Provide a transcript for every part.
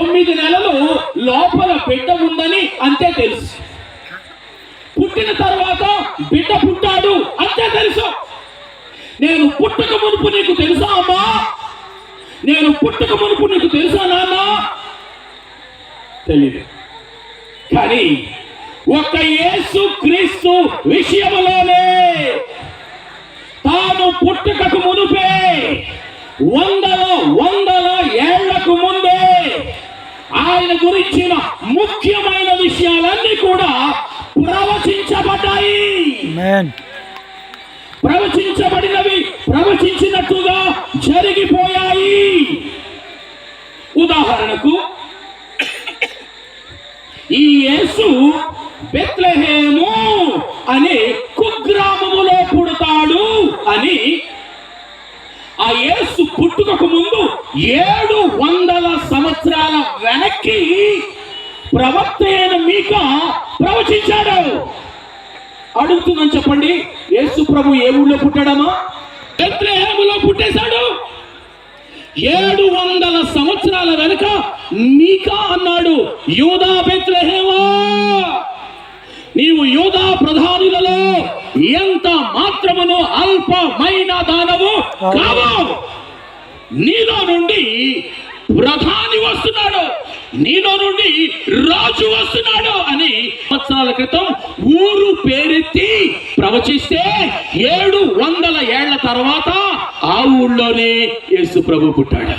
తొమ్మిది నెలలు లోపల బిడ్డ ఉందని అంతే తెలుసు. పుట్టిన తర్వాత బిడ్డ పుట్టాడు అంతే తెలుసు. నేను పుట్టక మునుపు నీకు తెలుసా అమ్మా? నేను పుట్టక మునుపు నీకు తెలుసా నాన్న? తెలియదు కానీ ఒక యేసు క్రీస్తు విషయంలోనే తాను పుట్టుకకు మునుపే వందల వందల గురించిన ముఖ్యమైన విషయాలన్నీ కూడా ప్రవచించబడ్డాయి. ప్రవచించబడినవి ప్రవచించినట్టుగా జరిగిపోయాయి ఉదాహరణకు ఈ యేసు బెత్లెహేము అనే కుగ్రామములో పుడతాడు అని ఆ యేసు పుట్టుకకు ముందు ఏడు వందల సంవత్సరాల వెనక్కి ప్రవక్త అయిన మీక ప్రవచించాడు. అడుగుతుందని చెప్పండి యేసు ప్రభు ఏ ఊళ్ళో పుట్టాడమా బెత్లెహేములో పుట్టేశాడు. ఏడు వందల సంవత్సరాల వెనుక మీకా అన్నాడు యూదా బెత్లెహేమా? నీవు యూదా ప్రధానులలో ఎంత మాత్రమును అల్పమైన దానవు కావు. నీలో నుండి ప్రధాని వస్తున్నాడు. నీలో నుండి రాజు వస్తున్నాడు అని సంవత్సరాల క్రితం ఊరు పేరెత్తి ప్రవచిస్తే ఏడు వందల ఏళ్ళ తర్వాత ఆ ఊళ్ళోనే యేసు ప్రభు పుట్టాడు.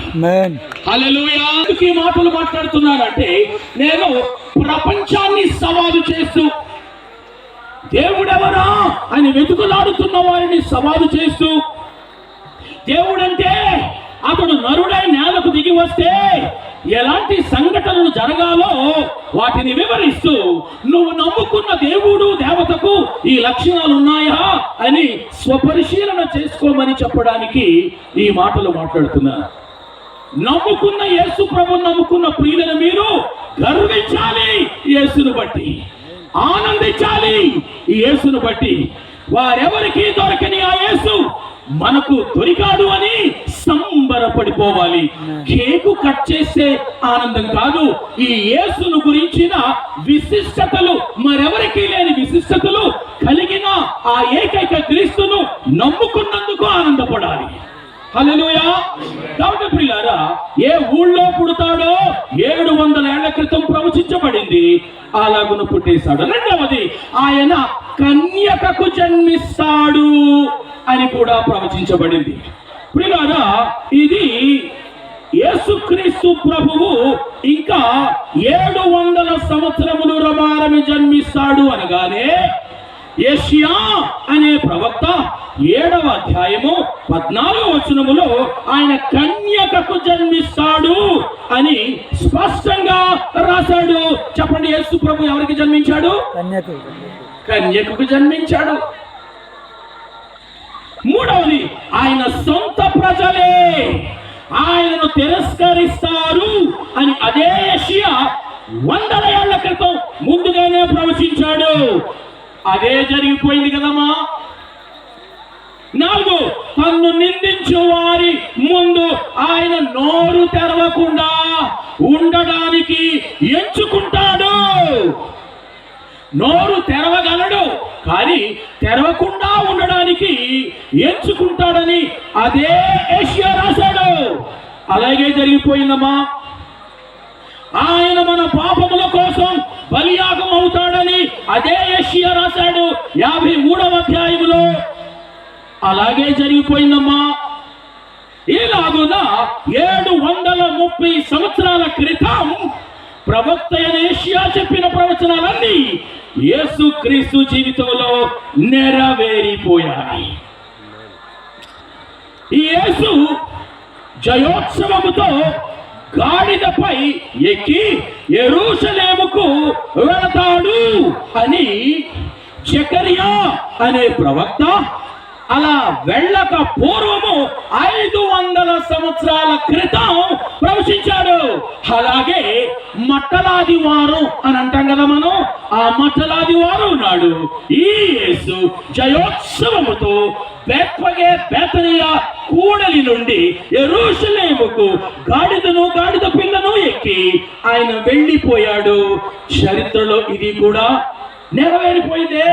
ఈ మాటలు మాట్లాడుతున్నానంటే నేను ప్రపంచాన్ని సవాలు చేస్తూ దేవుడెవరా అని వెతుకులాడుతున్న వారిని సవాలు చేస్తూ దేవుడంటే అతడు నరుడై నేలకు దిగి వస్తే ఎలాంటి సంఘటనలు జరగాలో వాటిని వివరిస్తూ నువ్వు నమ్ముకున్న దేవుడు దేవతకు ఈ లక్షణాలు ఉన్నాయా? అని స్వపరిశీలన చేసుకోమని చెప్పడానికి ఈ మాటలు మాట్లాడుతున్నా నమ్ముకున్న యేసు ప్రభు నమ్ముకున్న ప్రియులను మీరు గర్వించాలి యేసును బట్టి ఆనందించాలి యేసును బట్టి. వారెవరికి దొరకని ఆ యేసు మనకు దొరికాడు అని సంబరపడిపోవాలి. కేకు కట్ చేసే ఆనందం కాదు. ఈ యేసును గురించిన విశిష్టతలు మరెవరికి లేని విశిష్టతలు కలిగిన ఆ ఏకైక క్రీస్తును నమ్ముకున్నందుకు ఆనందపడాలి. కాబట్టి ప్రియులారా ఏ ఊళ్ళో పుడతాడో ఏడు వందల ఏళ్ళ క్రితం ప్రవచించబడింది. అలాగున పుట్టేశాడు. రెండవది ఆయన కన్యకకు జన్మిస్తాడు. అని కూడా ప్రవచించబడింది. ప్రియులారా ఇది యేసుక్రీస్తు ప్రభువు ఇంకా ఏడు వందల సంవత్సరములు రమారమి జన్మిస్తాడు అనగానే యెషయా అనే ప్రవక్త ఏడవ అధ్యాయము పద్నాలుగు వచనములో ఆయన కన్యకకు జన్మిస్తాడు అని స్పష్టంగా రాశాడు. చెప్పండి యేసు ప్రభు ఎవరికి జన్మించాడు? కన్యకు. కన్యకకు జన్మించాడు. మూడవది ఆయన సొంత ప్రజలే. ఆయనను తిరస్కరిస్తారు అని అదే యెషయా వందల ఏళ్ళ క్రితం ముందుగానే ప్రవచించాడు. అదే జరిగిపోయింది కదమ్మా. నాలుగు తన్ను నిందించు వారి ముందు ఆయన నోరు తెరవకుండా ఉండడానికి ఎంచుకుంటాడు. నోరు తెరవగలడు. కానీ తెరవకుండా ఉండడానికి ఎంచుకుంటాడని అదే ఏషియా రాశాడు. అలాగే జరిగిపోయిందమ్మా. ఆయన మన పాపముల కోసం బలియాగం అవుతాడని అదే ఏషియా రాశాడు యాభై మూడవ అధ్యాయంలో అలాగే జరిగిపోయిందమ్మా. ఇలాగున ఏడు వందల ముప్పై సంవత్సరాల క్రితం ప్రవక్త అయిన ఏషియా చెప్పిన ప్రవచనాలన్నీ యేసు క్రీస్తు జీవితంలో నెరవేరిపోయాయి. యేసు జయోత్సవముతో గాడిదపై ఎక్కి ఎరుషలేముకు వెళతాడు అని చకరియా అనే ప్రవక్త అలా వెళ్ళక పూర్వము ఐదు వందల సంవత్సరాల క్రితం ప్రవచించాడు అలాగే మట్టలాది వారు అని అంటాం కదా మనం ఆ మట్టలాది వారు ఉన్నాడు ఈ యేసు జయోత్సవముతో బెత్వగే బేతనియ కూడలి నుండి ఎరుషలేముకు గాడిదను గాడిద పిల్లను ఎక్కి ఆయన వెళ్ళిపోయాడు. చరిత్రలో ఇది కూడా నెరవేరిపోయిందే.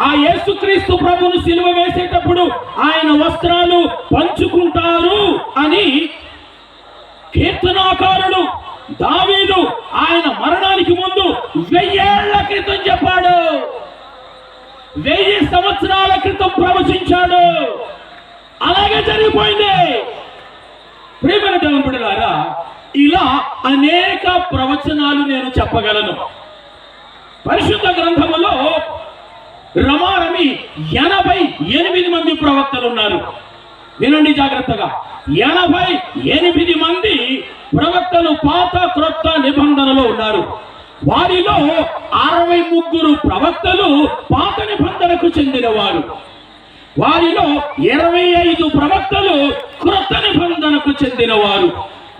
ఆ యేసుక్రీస్తు ప్రభును సిలువ వేసేటప్పుడు ఆయన వస్త్రాలు పంచుకుంటారు అని కీర్తనాకారుడు దావీదు ఆయన మరణానికి ముందు వెయ్యేళ్ళ క్రితం చెప్పాడు. వెయ్యి సంవత్సరాల క్రితం ప్రవచించాడు. అలాగే జరిగిపోయింది. ప్రేమల దేవుని ఇలా అనేక ప్రవచనాలు నేను చెప్పగలను. పరిశుద్ధ గ్రంథములో రమారమి ఎనభై ఎనిమిది మంది ప్రవక్తలు ఉన్నారు వినండి జాగ్రత్తగా. ఎనభై ఎనిమిది మంది ప్రవక్తలు పాత క్రొత్త నిబంధనలో ఉన్నారు. వారిలో అరవై ముగ్గురు ప్రవక్తలు పాత నిబంధనకు చెందినవారు. వారిలో ఇరవై ఐదు ప్రవక్తలు క్రొత్త నిబంధనకు చెందినవారు.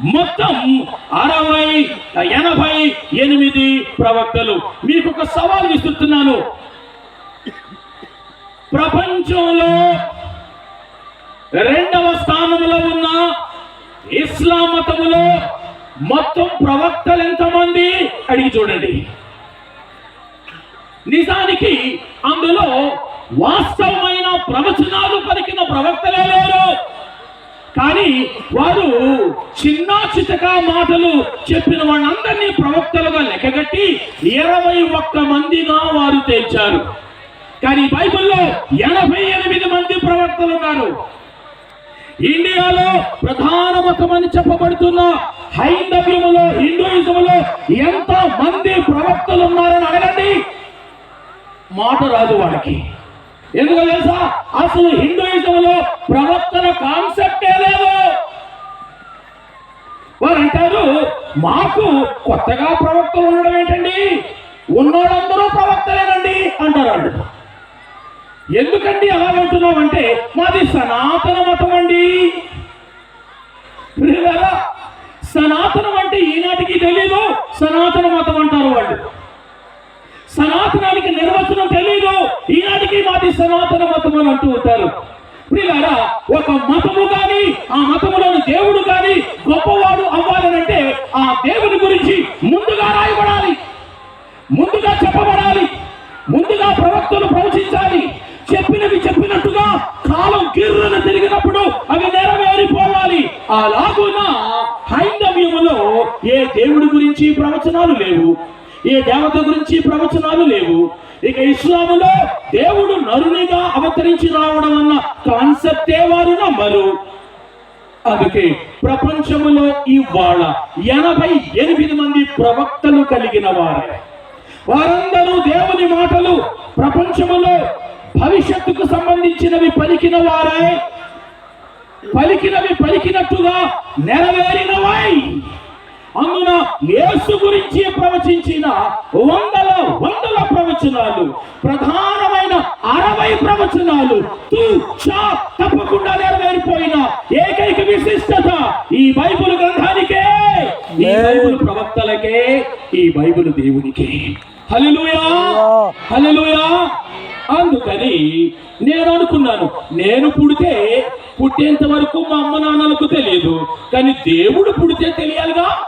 మొత్తం అరవై ఎనభై ఎనిమిది ప్రవక్తలు. మీకు ఒక సవాల్ విసురుతున్నాను. ప్రపంచంలో రెండవ స్థానంలో ఉన్న ఇస్లాం మతములో మొత్తం ప్రవక్తలు ఎంతమంది? అడిగి చూడండి. నిజానికి అందులో వాస్తవమైన ప్రవచనాలు పలికిన ప్రవక్తలే లేరు. కానీ వారు చిన్న చితక మాటలు చెప్పిన వాళ్ళందరినీ ప్రవక్తలుగా లెక్కగట్టి ఇరవై ఒక్క మందిగా వారు తేల్చారు. కానీ బైబిల్లో ఎనభై ఎనిమిది మంది ప్రవక్తలు ఉన్నారు ఇండియాలో ప్రధాన మతం అని చెప్పబడుతున్న హైందవ్యములో హిందూయిజంలో ఎంత మంది ప్రవక్తలు ఉన్నారని అడగండి. మాట రాదు వాడికి. ఎందుకు తెలుసా? అసలు హిందూయిజంలో ప్రవక్తల కాన్సెప్టే లేదు. వారు అంటారు మాకు కొత్తగా ప్రవక్తలు ఉండడం ఏంటండి? ఉన్నోళ్ళందరూ ప్రవక్తలేనండి అంటారు వాళ్ళు. ఎందుకండి అలా అంటే మాది సనాతన మతం అండి సనాతనం అంటే ఈనాటికి తెలీదు సనాతన మతం అంటారు వాళ్ళు. సనాతనానికి నిర్వచనం తెలీదు ఈనాటికి మాది సనాతన మతం అని అంటూ ఉంటారు. ప్రియులారా ఒక మతము కానీ ఆ మతములోని దేవుడు కానీ గొప్పవాడు అవ్వాలనంటే ఆ దేవుని గురించి ముందుగా రాయబడాలి. ముందుగా చెప్పబడాలి. ముందుగా ప్రవక్తలు ప్రవచించాలి. చెప్పినవి చెప్పినట్టుగా కాలం గిర్రన తిరిగినప్పుడు అవి నెరవేరిపోవాలి. అలాగున హైందవ్యములో ఏ దేవుడి గురించి ప్రవచనాలు లేవు ఏ దేవత గురించి ప్రవచనాలు లేవు. ఇక ఇస్లాములో దేవుడు నరునిగా అవతరించి రావడం అన్న కాన్సెప్టే వారు నమ్మరు. అందుకే ప్రపంచములో ఇవాళ ఎనభై ఎనిమిది మంది ప్రవక్తలు కలిగిన వారే. వారందరూ దేవుని మాటలు ప్రపంచములో భవిష్యత్తుకు సంబంధించినవి పలికిన వారే పలికినవి పలికినట్టుగా నెరవేరినవై. అందున యేసు గురించి ప్రవచించిన వందల వందల ప్రవచనాలు ప్రధానమైన అరవై ప్రవచనాలు తప్పకుండా నెరవేరిపోయిన ఏకైక విశిష్టత ఈ బైబిల్ గ్రంథానికే ఈ బైబిల్ ప్రవక్తలకే ఈ బైబిల్ దేవునికే. హల్లెలూయా! హల్లెలూయా! అందుకని నేను అనుకున్నాను. నేను పుడితే పుట్టేంత వరకు మా అమ్మ నాన్నలకు తెలియదు. కానీ దేవుడు పుడితే తెలియాలిగా?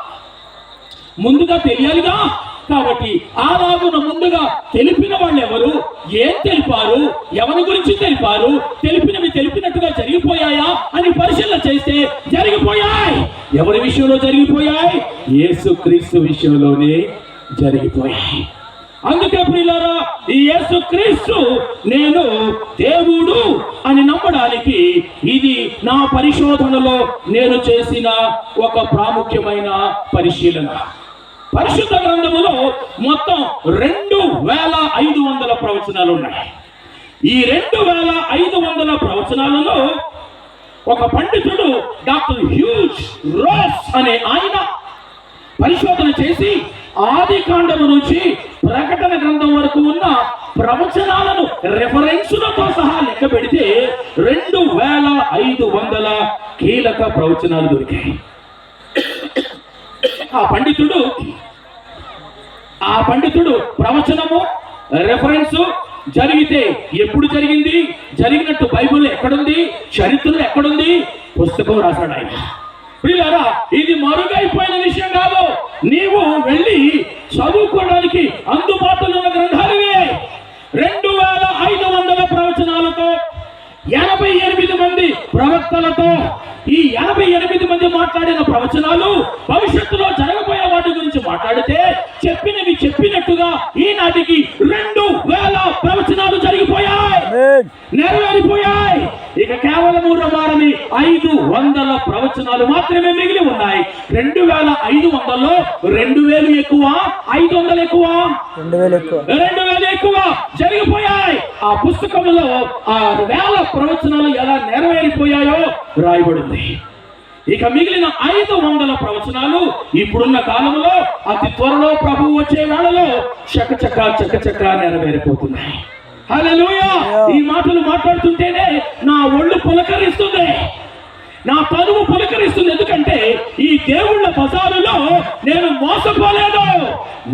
ముందుగా తెలియాలిగా? కాబట్టి ఆ రాగున ముందుగా తెలిపిన వాళ్ళు ఎవరు ఏం తెలిపారు? ఎవరి గురించి తెలిపారు? తెలిపినవి తెలిపినట్టుగా జరిగిపోయాయా? అని పరిశీలన చేస్తే జరిగిపోయాయి. ఎవరి విషయంలో జరిగిపోయాయి? యేసుక్రీస్తు విషయంలోనే జరిగిపోయాయి. అందుకే ప్రియులారా ఈ యేసుక్రీస్తు నేను దేవుడు అని నమ్మడానికి ఇది నా పరిశోధనలో నేను చేసిన ఒక ప్రాముఖ్యమైన పరిశీలన. పరిశుద్ధ గ్రంథములో మొత్తం రెండు వేల ఐదు వందల ప్రవచనాలు ఉన్నాయి. ఈ రెండు వేల ఐదు వందల ప్రవచనాలలో ఒక పండితుడు డాక్టర్ హ్యూజ్ రోస్ అనే ఆయన పరిశోధన చేసి ఆది కాండము నుంచి ప్రకటన గ్రంథం వరకు ఉన్న ప్రవచనాలను రెఫరెన్సులతో సహా లెక్క పెడితే రెండు వేల ఐదు వందల కీలక ప్రవచనాలు దొరికాయి. ఆ పండితుడు ఆ పండితుడు ప్రవచనము రెఫరెన్స్ జరిగితే ఎప్పుడు జరిగింది? జరిగినట్టు బైబిల్ ఎక్కడుంది? చరిత్రలో ఎక్కడుంది? పుస్తకం రాశాడు ఆయన. ప్రియులారా ఇది మరుగైపోయిన విషయం కాదు. నీవు వెళ్ళి చదువుకోవడానికి అందుబాటులో ఉన్న గ్రంథాలు రెండు వేల ఐదు వందల ప్రవచనాలతో ఎనభై ఎనిమిది మంది ప్రవక్తలతో ఈ ఎనభై ఎనిమిది మంది మాట్లాడిన ప్రవచనాలు భవిష్యత్తులో జరగబోయే వాటి గురించి మాట్లాడితే చెప్పినవి చెప్పినట్టుగా ఈనాటికి రెండు వేల ప్రవచనాలు జరిగిపోయాయి. నెరవేరిపోయాయి. ఇక కేవలం రమారని ఐదు వందల ప్రవచనాలు మాత్రమే మిగిలి ఉన్నాయి. రెండు వేల ఐదు వందల్లో రెండు వేలు ఎక్కువ ఐదు వందలు ఎక్కువ. రెండు వేలు ఎక్కువ. రెండు వేలు ఎక్కువ జరిగిపోయాయి. ఆ పుస్తకంలో ఆ వేల ప్రవచనాలు ఎలా నెరవేరిపోయాయో రాయబడింది. ఇక మిగిలిన ఐదు వందల ప్రవచనాలు ఇప్పుడున్న కాలంలో అతి త్వరలో ప్రభు వచ్చే వేళలో చకచక చకచక నెరవేరిపోతున్నాయి. హలోయా ఈ మాటలు మాట్లాడుతుంటేనే నా ఒళ్ళు పులకరిస్తుంది. నా తనువు పులకరిస్తుంది. ఎందుకంటే ఈ దేవుళ్ళ బజారులో నేను మోసపోలేదు.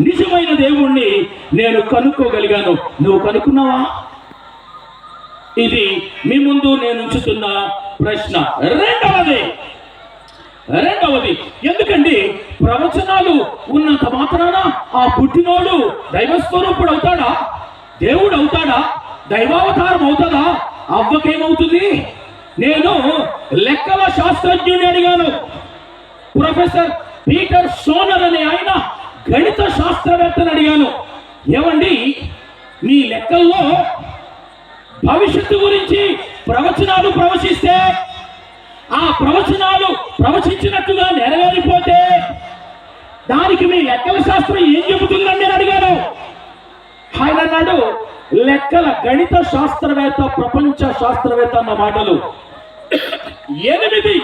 నిజమైన దేవుణ్ణి నేను కనుక్కోగలిగాను. నువ్వు కనుక్కున్నావా? ఇది మీ ముందు నేను ఉంచుతున్న ప్రశ్న. రెండవది. రెండవది ఎందుకండి ప్రవచనాలు ఉన్నంత మాత్రాన ఆ పుట్టినోడు దైవస్వరూపుడు అవుతాడా దేవుడు అవుతాడా? దైవావతారం అవుతుందా అవ్వకేమవుతుంది? నేను లెక్కల శాస్త్రజ్ఞుని అడిగాను. ప్రొఫెసర్ పీటర్ సోనర్ అనే ఆయన గణిత శాస్త్రవేత్తను అడిగాను. ఏమండి మీ లెక్కల్లో భవిష్యత్తు గురించి ప్రవచనాలు ప్రవచిస్తే ఆ ప్రవచనాలు ప్రవచించినట్టుగా నెరవేరిపోతే దానికి మీ లెక్కల శాస్త్రం ఏం చెబుతుందని నేను అడిగాను. ఆయన అన్నాడు లెక్కల గణిత శాస్త్రవేత్త ప్రపంచ శాస్త్రవేత్త అన్న మాటలు. ఎనిమిది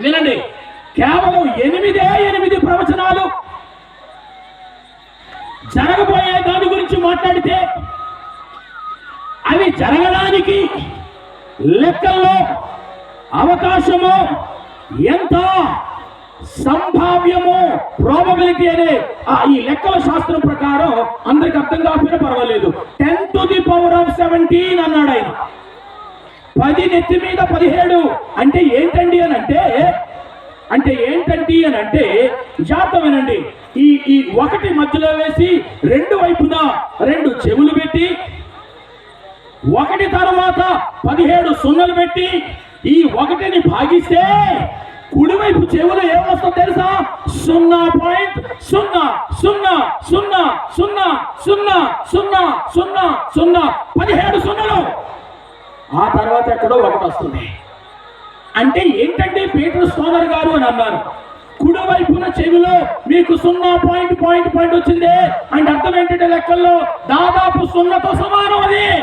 వినండి కేవలం ఎనిమిదే ఎనిమిది ప్రవచనాలు జరగబోయే దాని గురించి మాట్లాడితే అవి జరగడానికి లెక్కల్లో అవకాశము ఎంత సంభావ్యము ప్రాబబిలిటీ అనే ఆ ఈ లెక్కల శాస్త్రం ప్రకారం అందరికి అర్థం కాకపోయినా పర్వాలేదు. Ten to the power of seventeen అన్నాడు ఆయన. పది నెత్తి మీద పదిహేడు అంటే ఏంటండి అని అంటే అంటే ఏంటండి అని అంటే జాతం వినండి. ఈ ఈ ఒకటి మధ్యలో వేసి రెండు వైపున రెండు చెవులు పెట్టి ఒకటి తర్వాత పదిహేడు సున్నలు పెట్టి ఈ ఒకటిని భాగిస్తే కుడివైపు చెవులు ఏమొస్తుందో తెలుసా? సున్నా పాయింట్ సున్నా సున్నా సున్నా సున్నా సున్నా సున్నా సున్నా సున్నా. పదిహేడు సున్నలు. ఆ తర్వాత ఎక్కడో ఒకటి వస్తుంది. అంటే ఏంటంటే పీటర్ సోదర్ గారు అని అన్నారు. కుడి వైపున చెవిలో మీకు సున్నా పాయింట్ పాయింట్ పాయింట్ వచ్చింది. అంటే అర్థం ఏంటంటే లెక్కల్లో దాదాపు సున్నతో సమానం అది.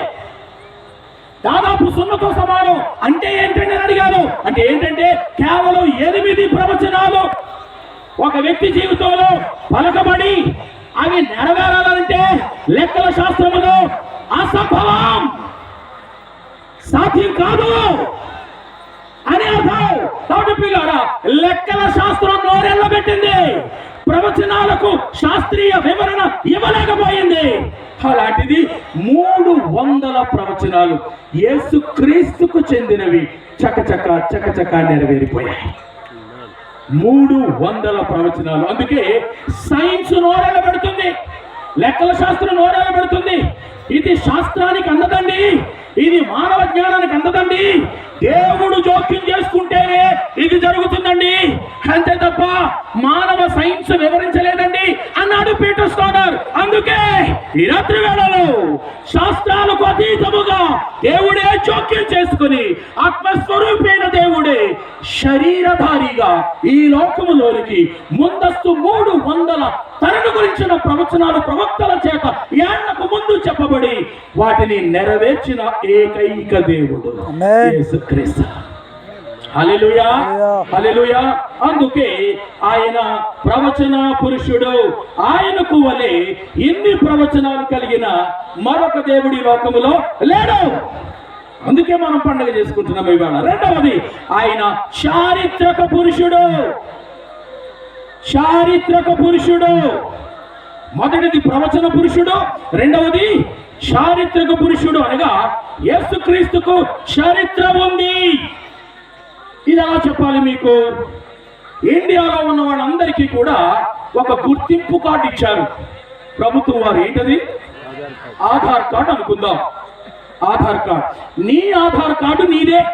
దాదాపు సున్నతో సమానం. అంటే ఏంటంటే అని అడిగాను. అంటే ఏంటంటే కేవలం ఎనిమిది ప్రవచనాలు ఒక వ్యక్తి జీవితంలో పలకబడి అవి నెరవేరాలంటే లెక్కల శాస్త్రములో అసంభవం సాధ్యం కాదు అని అర్థం. కాబట్టి పిల్లారా లెక్కల శాస్త్రం నోరెళ్ళబెట్టింది. ప్రవచనాలకు శాస్త్రీయ వివరణ ఇవ్వలేకపోయింది. అలాంటిది మూడు వందల ప్రవచనాలు యేసు క్రీస్తుకు చెందినవి. చకచక చకచక నెరవేరిపోయాయి. మూడు వందల ప్రవచనాలు. అందుకే సైన్స్ నోరెళ్ళ పెడుతుంది లెక్కల శాస్త్రం నోరెళ్ళ పెడుతుంది ఇది శాస్త్రానికి అందదండి. ఇది మానవ జ్ఞానానికి అందదండి. దేవుడు జోక్యం చేసుకుంటేనే ఇది జరుగుతుందండి. అంతే తప్ప మానవ సైన్స్ వివరించలేదండి. అన్నాడు పీటర్ స్టోనర్ అందుకే ఈ రాత్రి వేళలో శాస్త్రాలకు అతీతముగా దేవుడే జోక్యం చేసుకుని ఆత్మస్వరూపైన దేవుడే శరీరధారిగా ఈ లోకములోనికి ముందస్తు మూడు వందల తరణ గురించిన ప్రవచనాలు ప్రవక్తల చేత ఏళ్ళకు ముందు చెప్పబడి వాటిని నెరవేర్చిన ఏకైక దేవుడు. యేసుక్రీస్తు. అందుకే ఆయన ప్రవచన పురుషుడు ఆయనకు వలె ఎన్ని ప్రవచనాలు కలిగిన మరొక దేవుడి లోకములో లేడు. అందుకే మనం పండుగ చేసుకుంటున్నాం ఇవాళ. రెండవది ఆయన చారిత్రక పురుషుడు. చారిత్రక పురుషుడు. మొదటిది ప్రవచన పురుషుడు. రెండవది చారిత్రక పురుషుడు అనగా యేసుక్రీస్తుకు చరిత్ర ఉంది ఇది ఎలా చెప్పాలి మీకు. ఇండియాలో ఉన్న వాళ్ళందరికీ కూడా ఒక గుర్తింపు కార్డు ఇచ్చారు. ప్రభుత్వం వారు ఏంటది? ఆధార్ కార్డు అనుకుందాం. ఆధార్ కార్డు. నీ ఆధార్ కార్డు నీదే.